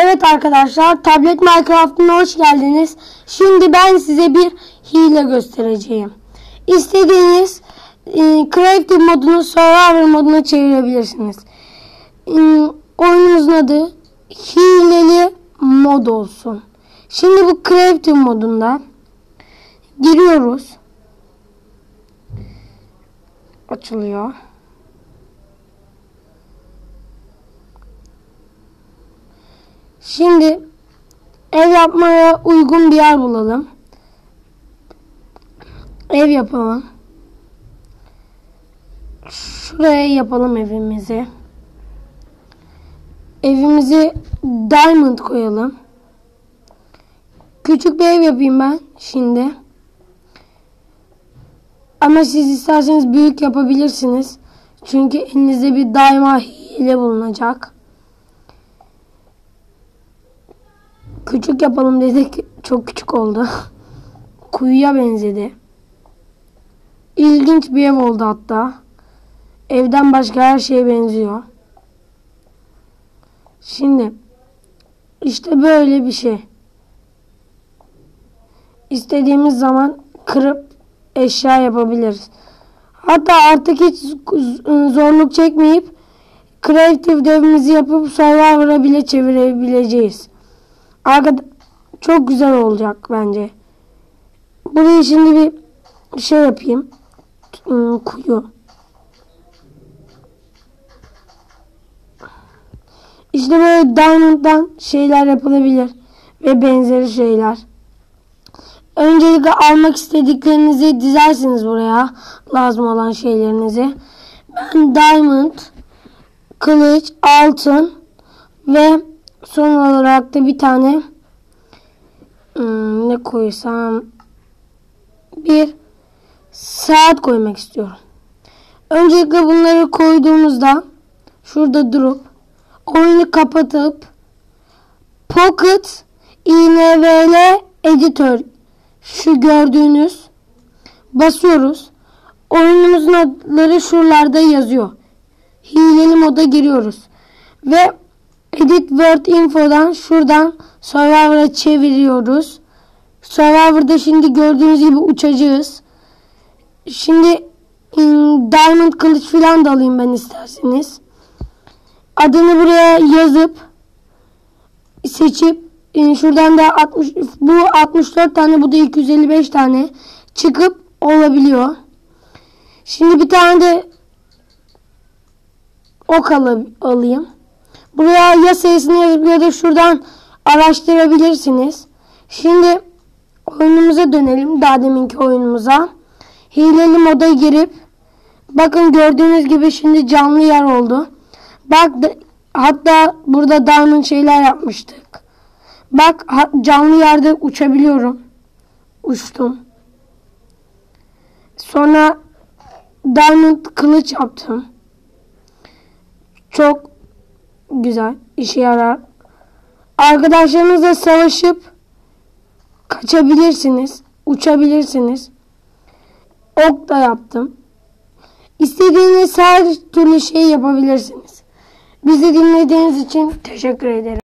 Evet arkadaşlar, Tablet Minecraft'ına hoş geldiniz. Şimdi ben size bir hile göstereceğim. İstediğiniz e, Creative modunu Survivor moduna çevirebilirsiniz. E, oyunumuzun adı Hileli mod olsun. Şimdi bu Creative modunda giriyoruz. Açılıyor. Şimdi ev yapmaya uygun bir yer bulalım. Ev yapalım. Şuraya yapalım evimizi. Evimizi diamond koyalım. Küçük bir ev yapayım ben şimdi. Ama siz isterseniz büyük yapabilirsiniz. Çünkü elinizde bir daima hile bulunacak. Küçük yapalım dedik. Çok küçük oldu. Kuyuya benzedi. İlginç bir ev oldu hatta. Evden başka her şeye benziyor. Şimdi işte böyle bir şey. İstediğimiz zaman kırıp eşya yapabiliriz. Hatta artık hiç zorluk çekmeyip Creative devimizi yapıp Survivor'a bile çevirebileceğiz. Arkada çok güzel olacak bence. Buraya şimdi bir şey yapayım. Hmm, kuyu. İşte böyle diamond'dan şeyler yapılabilir. Ve benzeri şeyler. Öncelikle almak istediklerinizi dizersiniz buraya. Lazım olan şeylerinizi. Ben diamond, kılıç, altın ve son olarak da bir tane hmm, ne koysam bir saat koymak istiyorum. Öncelikle bunları koyduğumuzda şurada durup oyunu kapatıp Pocket INVL Editor şu gördüğünüz basıyoruz. Oyunumuzun adları şuralarda yazıyor. Hileli moda giriyoruz. Ve Edit Word Info'dan şuradan Survivor'a çeviriyoruz. Survivor'da şimdi gördüğünüz gibi uçacağız. Şimdi Diamond kılıç falan da alayım ben isterseniz. Adını buraya yazıp seçip şuradan da 60 bu 64 tane bu da 255 tane çıkıp olabiliyor. Şimdi bir tane de ok al alayım. Buraya ya sayısını yazıp ya da şuradan araştırabilirsiniz. Şimdi oyunumuza dönelim. Daha deminki oyunumuza. Hileli moda girip bakın gördüğünüz gibi şimdi canlı yer oldu. Bak hatta burada diamond şeyler yapmıştık. Bak canlı yerde uçabiliyorum. Uçtum. Sonra diamond kılıç yaptım. Çok güzel. işe yarar. Arkadaşlarınızla savaşıp kaçabilirsiniz. Uçabilirsiniz. Ok da yaptım. İstediğiniz her türlü şey yapabilirsiniz. Bizi dinlediğiniz için teşekkür ederim.